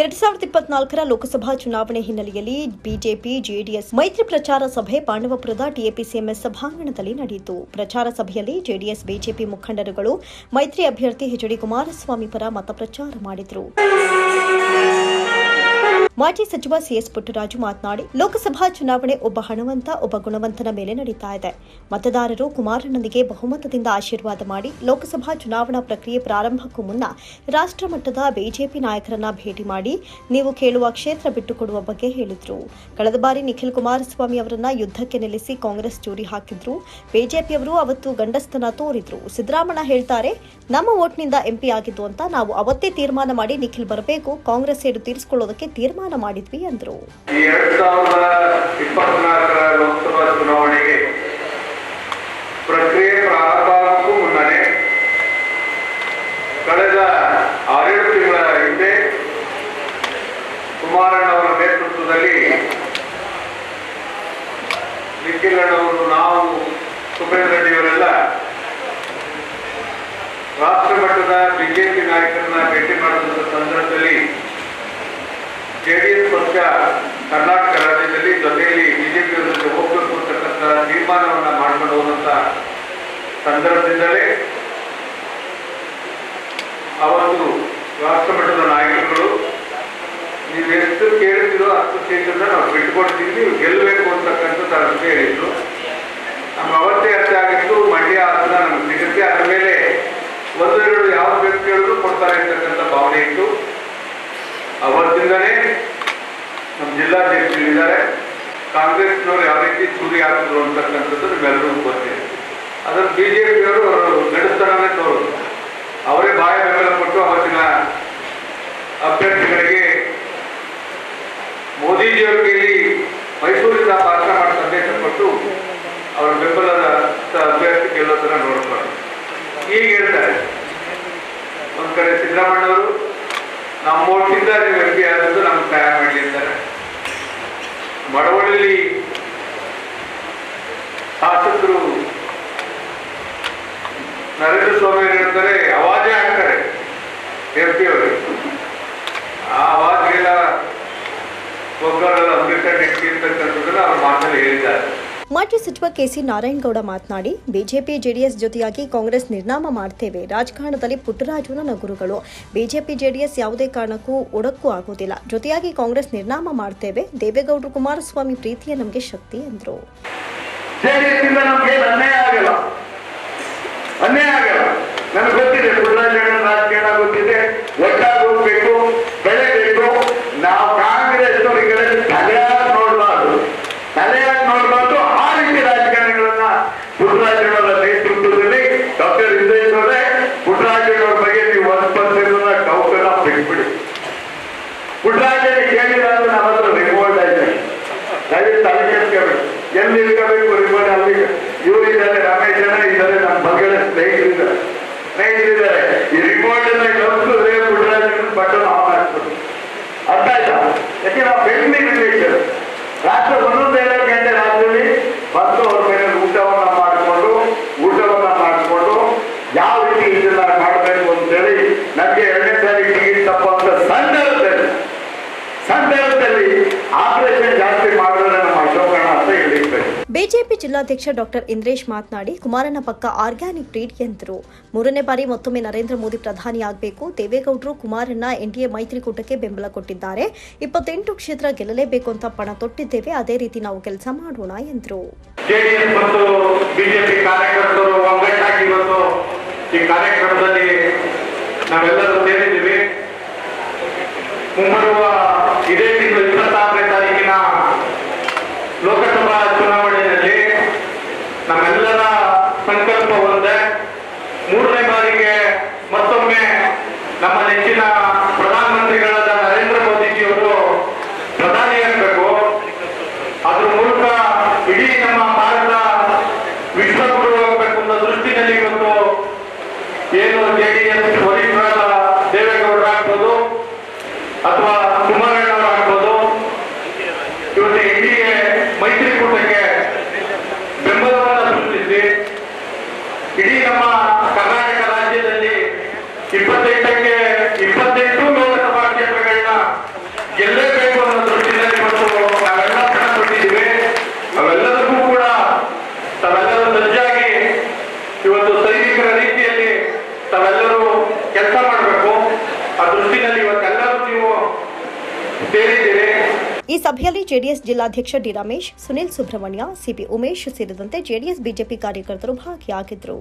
ಎರಡ್ ಸಾವಿರದ ಇಪ್ಪತ್ನಾಲ್ಕರ ಲೋಕಸಭಾ ಚುನಾವಣೆ ಹಿನ್ನೆಲೆಯಲ್ಲಿ ಬಿಜೆಪಿ, ಜೆಡಿಎಸ್ ಮೈತ್ರಿ ಪ್ರಚಾರ ಸಭೆ ಪಾಂಡವಪುರದ ಟಿಎಪಿಸಿಎಂಎಸ್ ಸಭಾಂಗಣದಲ್ಲಿ ನಡೆಯಿತು. ಪ್ರಚಾರ ಸಭೆಯಲ್ಲಿ ಜೆಡಿಎಸ್, ಬಿಜೆಪಿ ಮುಖಂಡರುಗಳು ಮೈತ್ರಿ ಅಭ್ಯರ್ಥಿ ಎಚ್ಡಿ ಕುಮಾರಸ್ವಾಮಿ ಪರ ಮತ ಪ್ರಚಾರ ಮಾಡಿದರು. ಮಾಜಿ ಸಚಿವ ಸಿಎಸ್ ಪುಟ್ಟರಾಜು ಮಾತನಾಡಿ, ಲೋಕಸಭಾ ಚುನಾವಣೆ ಒಬ್ಬ ಹಣವಂತ, ಒಬ್ಬ ಗುಣವಂತನ ಮೇಲೆ ನಡೀತಾ ಇದೆ. ಮತದಾರರು ಕುಮಾರನೊಂದಿಗೆ ಬಹುಮತದಿಂದ ಆಶೀರ್ವಾದ ಮಾಡಿ, ಲೋಕಸಭಾ ಚುನಾವಣಾ ಪ್ರಕ್ರಿಯೆ ಪ್ರಾರಂಭಕ್ಕೂ ಮುನ್ನ ರಾಷ್ಟ್ರ ಮಟ್ಟದ ಬಿಜೆಪಿ ನಾಯಕರನ್ನ ಭೇಟಿ ಮಾಡಿ, ನೀವು ಕೇಳುವ ಕ್ಷೇತ್ರ ಬಿಟ್ಟುಕೊಡುವ ಬಗ್ಗೆ ಹೇಳಿದ್ರು. ಕಳೆದ ಬಾರಿ ನಿಖಿಲ್ ಕುಮಾರಸ್ವಾಮಿ ಅವರನ್ನ ಯುದ್ಧಕ್ಕೆ ನಿಲ್ಲಿಸಿ ಕಾಂಗ್ರೆಸ್ ಚೂರಿ ಹಾಕಿದ್ರು. ಬಿಜೆಪಿಯವರು ಅವತ್ತು ಗಂಡಸ್ತನ ತೋರಿದ್ರು. ಸಿದ್ದರಾಮಣ್ಣ ಹೇಳ್ತಾರೆ, ನಮ್ಮ ಓಟ್ನಿಂದ ಎಂಪಿ ಆಗಿದ್ದು ಅಂತ ನಾವು ಅವತ್ತೇ ತೀರ್ಮಾನ ಮಾಡಿ ನಿಖಿಲ್ ಬರಬೇಕು, ಕಾಂಗ್ರೆಸ್ ಸೇಡು ತೀರಿಸಿಕೊಳ್ಳೋದಕ್ಕೆ ತೀರ್ಮಾನ ಮಾಡಿದ್ವಿ ಎಂದರು ಲೋಕಸಭಾ ಚುನಾವಣೆಗೆ ಪ್ರಕ್ರಿಯೆ ಪ್ರಾರಂಭಕ್ಕೂ ಮುನ್ನನೇ ಕಳೆದ ಆರೇಳು ತಿಂಗಳ ಹಿಂದೆ ಕುಮಾರಣ್ಣವರ ನೇತೃತ್ವದಲ್ಲಿ ನಿಖಿಲಣ್ಣವರು ನಾವು ಸುಬೇಂದ್ರ ರೆಡ್ಡಿಯವರೆಲ್ಲ ರಾಷ್ಟ್ರ ಮಟ್ಟದ ಬಿಜೆಪಿ ನಾಯಕರನ್ನ ಭೇಟಿ ಮಾಡುವಂತ ಸಂದರ್ಭದಲ್ಲಿ ಜೆಡಿಎಸ್ ಪಕ್ಷ ಕರ್ನಾಟಕ ರಾಜ್ಯದಲ್ಲಿ ಜೊತೆಯಲ್ಲಿ ಬಿಜೆಪಿ ಜೊತೆ ಹೋಗಬೇಕು ಅಂತಕ್ಕಂಥ ತೀರ್ಮಾನವನ್ನು ಮಾಡ್ಕೊಂಡು ಹೋದಂಥ ಸಂದರ್ಭದಿಂದಲೇ ರಾಷ್ಟ್ರ ಮಟ್ಟದ ನಾಯಕರುಗಳು, ನೀವು ಎಷ್ಟು ಕೇಳಿದ್ರು ಅಷ್ಟು ಸೀಟನ್ನ ನಾವು ಬಿಟ್ಕೊಡ್ತೀವಿ ನೀವು ಗೆಲ್ಲಬೇಕು ಅಂತಕ್ಕಂಥದ್ದು ಅರ್ಥ ಹೇಳಿದ್ರು. ನಮ್ಮ ಅವತ್ತೇ ಅರ್ಥ ಆಗಿತ್ತು, ಮಂಡ್ಯ ಹಾಸನ ನಮ್ಗೆ ಸಿಗುತ್ತೆ. ಅದ್ರ ಮೇಲೆ ಒಂದೆರಡು ಯಾವ ಕೇಳಿದ್ರು ಕೊಡ್ತಾರೆ ಅಂತಕ್ಕಂಥ ಭಾವನೆ ಇತ್ತು. ಅವತ್ತಿಂದನೇ ನಮ್ಮ ಜಿಲ್ಲಾಧ್ಯಕ್ಷರು ಇದ್ದಾರೆ. ಕಾಂಗ್ರೆಸ್ನವರು ಯಾವ ರೀತಿ ಚೂರಿ ಹಾಕಿದ್ರು ಅಂತಕ್ಕಂಥದ್ದು ನಿಮ್ಮೆಲ್ಲರೂ ಗೊತ್ತಿದೆ ಅದನ್ನು ಬಿಜೆಪಿಯವರು ಅವರು ನಡೆಸ್ತಾನೆ ತೋರು ಅವರೇ ಬಾಯ ಬೆಂಬಲ ಕೊಟ್ಟು ಅವತ್ತಿನ ಅಭ್ಯರ್ಥಿಗಳಿಗೆ ಮೋದಿಜಿಯವರ ಕೈಲಿ ಮೈಸೂರಿಂದ ಪಾತ್ರ ಮಾಡಿ ಸಂದೇಶ ಕೊಟ್ಟು ಅವರ ಬೆಂಬಲದ ಅಭ್ಯರ್ಥಿ ಗೆಲ್ಲೋದನ್ನ ನೋಡ್ತಾರೆ ಈಗ ಹೇಳ್ತಾರೆ ನಮ್ಮ ಓಟಿಂದ ನೀವು ಆದದ್ದು ನಮ್ಗೆ ಸಹಾಯ ಮಾಡಲಿದ್ದಾರೆ ಮಡವಳ್ಳಿ ಶಾಸಕರು ನರೇಂದ್ರ ಸ್ವಾಮಿ ಹೇಳ್ತಾರೆ ಅವಾಜೇ ಹಾಕ್ತಾರೆ ಎಂ ಅವರು. ಆ ಅವಾಜ್ಗೆಲ್ಲ ಒಬ್ಬರೆಲ್ಲ ಅಂಬೇಡ್ಕರ್ ನೆಟ್ಟಿ ಅಂತಕ್ಕಂಥದ್ದನ್ನ ಅವ್ರ ಮಾತಲ್ಲಿ ಹೇಳಿದ್ದಾರೆ. ಮಾಜಿ ಸಚಿವ ಕೆಸಿ ನಾರಾಯಣಗೌಡ ಮಾತನಾಡಿ, ಬಿಜೆಪಿ ಜೆಡಿಎಸ್ ಜೊತೆಯಾಗಿ ಕಾಂಗ್ರೆಸ್ ನಿರ್ನಾಮ ಮಾಡ್ತೇವೆ. ರಾಜಕಾರಣದಲ್ಲಿ ಪುಟ್ಟರಾಜು ನನ್ನ ಗುರುಗಳು ಬಿಜೆಪಿ ಜೆಡಿಎಸ್ ಯಾವುದೇ ಕಾರಣಕ್ಕೂ ಒಡಕ್ಕೂ ಆಗೋದಿಲ್ಲ ಜೊತೆಯಾಗಿ ಕಾಂಗ್ರೆಸ್ ನಿರ್ನಾಮ ಮಾಡ್ತೇವೆ. ದೇವೇಗೌಡರು ಕುಮಾರಸ್ವಾಮಿ ಪ್ರೀತಿಯೇ ನಮಗೆ ಶಕ್ತಿ, ಎಂದರು. ಸ್ನೇಹಿತರಿದ್ದಾರೆ, ಈ ರಿಮೋಟ್ ಅನ್ನ ಕಲಿಸಿದ್ರೆ ಪುಟ್ಟರಾಜನ ಬಟನ್ ಆನ್ ಅರ್ಥ ಆಯ್ತಾ? ನಾವು ಬಂದು ಅವ್ರ ಮೇಲೆ ಊಟವನ್ನ ಮಾಡಿಕೊಂಡು ಊಟವನ್ನ ಮಾಡಿಕೊಂಡು ಯಾವ ರೀತಿ ಇದನ್ನ ಮಾಡಬೇಕು ಅಂತೇಳಿ ನನಗೆ ಎರಡನೇ ಸಾರಿ ಟಿಕೆಟ್ ತಪ್ಪುವಂತ ಸಂದರ್ಭದಲ್ಲಿ ಸಂದರ್ಭದಲ್ಲಿ ಆಪರೇಷನ್ ಜಾಸ್ತಿ ಮಾಡಿದ್ರೆ ನಮ್ಮ ಅಶೋಕಣ್ಣ ಅಂತ ಹೇಳಿರ್ಬೇಕು ಬಿಜೆಪಿ ಜಿಲ್ಲಾಧ್ಯಕ್ಷ ಡಾಕ್ಟರ್ ಇಂದ್ರೇಶ್ ಮಾತನಾಡಿ, ಕುಮಾರನ ಪಕ್ಕ ಆರ್ಗ್ಯಾನಿಕ್ ಬ್ರೀಡ್ ಎಂದರು ಮೂರನೇ ಬಾರಿ ಮತ್ತೊಮ್ಮೆ ನರೇಂದ್ರ ಮೋದಿ ಪ್ರಧಾನಿ ಆಗಬೇಕು. ದೇವೇಗೌಡರು ಕುಮಾರಣ್ಣ ಎನ್ಡಿಎ ಮೈತ್ರಿಕೂಟಕ್ಕೆ ಬೆಂಬಲ ಕೊಟ್ಟಿದ್ದಾರೆ. ಇಪ್ಪತ್ತೆಂಟು ಕ್ಷೇತ್ರ ಗೆಲ್ಲಲೇಬೇಕು ಅಂತ ಪಣ ತೊಟ್ಟಿದ್ದೇವೆ. ಅದೇ ರೀತಿ ನಾವು ಕೆಲಸ ಮಾಡೋಣ ಎಂದರು. ಕಾರ್ಯಕ್ರಮದಲ್ಲಿ ಮುಂಬರುವ ಇದೇ ತಿಂಗಳು ಇಪ್ಪತ್ತಾರನೇ ತಾರೀಕಿನ ಲೋಕಸಭಾ ಚುನಾವಣೆಯಲ್ಲಿ ನಮ್ಮೆಲ್ಲರ ಸಂಕಲ್ಪ ಒಂದೇ ಮೂರನೇ ಬಾರಿಗೆ ಮತ್ತೊಮ್ಮೆ ನಮ್ಮ ನೆಚ್ಚಿನ ಪ್ರಧಾನಮಂತ್ರಿಗಳಾದ ನರೇಂದ್ರ ಮೋದಿಜಿಯವರು ಪ್ರಧಾನಿಯಾಗಬೇಕು ಅದ್ರ ಮೂಲಕ ಇಡೀ ನಮ್ಮ ಭಾರತ ವಿಶ್ವಗುರು ಆಗಬೇಕು ಅನ್ನೋ ದೃಷ್ಟಿನಲ್ಲಿ ಇವತ್ತು ಏನು ಜೆಡಿಎಸ್ ವರಿಷ್ಠರಾದ ದೇವೇಗೌಡರು ಆಗ್ಬೋದು ಅಥವಾ ಕುಮಾರಣ್ಣವರು ಆಗ್ಬೋದು. ಇವತ್ತು ಎನ್ಡಿಎ ಮೈತ್ರಿಕೂಟಕ್ಕೆ ಬೆಂಬಲವನ್ನು ಸೃಷ್ಟಿಸಿ ಇಡೀ ನಮ್ಮ ಕರ್ನಾಟಕ ರಾಜ್ಯದಲ್ಲಿ ಇಪ್ಪತ್ತೆಂಟಕ್ಕೆ ಇಪ್ಪತ್ತೆಂಟು ಲೋಕಸಭಾ ಕ್ಷೇತ್ರಗಳನ್ನ ಆ ದೃಷ್ಟಿನಲ್ಲಿ ಇವತ್ತೆಲ್ಲರೂ ನೀವು ಸೇರಿದ್ದೀರಿ ಈ ಸಭೆಯಲ್ಲಿ ಜೆಡಿಎಸ್ ಜಿಲ್ಲಾಧ್ಯಕ್ಷ ಡಿ ರಮೇಶ್, ಸುನಿಲ್ ಸುಬ್ರಹ್ಮಣ್ಯ, ಸಿಪಿ ಉಮೇಶ್ ಸೇರಿದಂತೆ ಜೆಡಿಎಸ್, ಬಿಜೆಪಿ ಕಾರ್ಯಕರ್ತರು ಭಾಗಿಯಾಗಿದ್ದರು.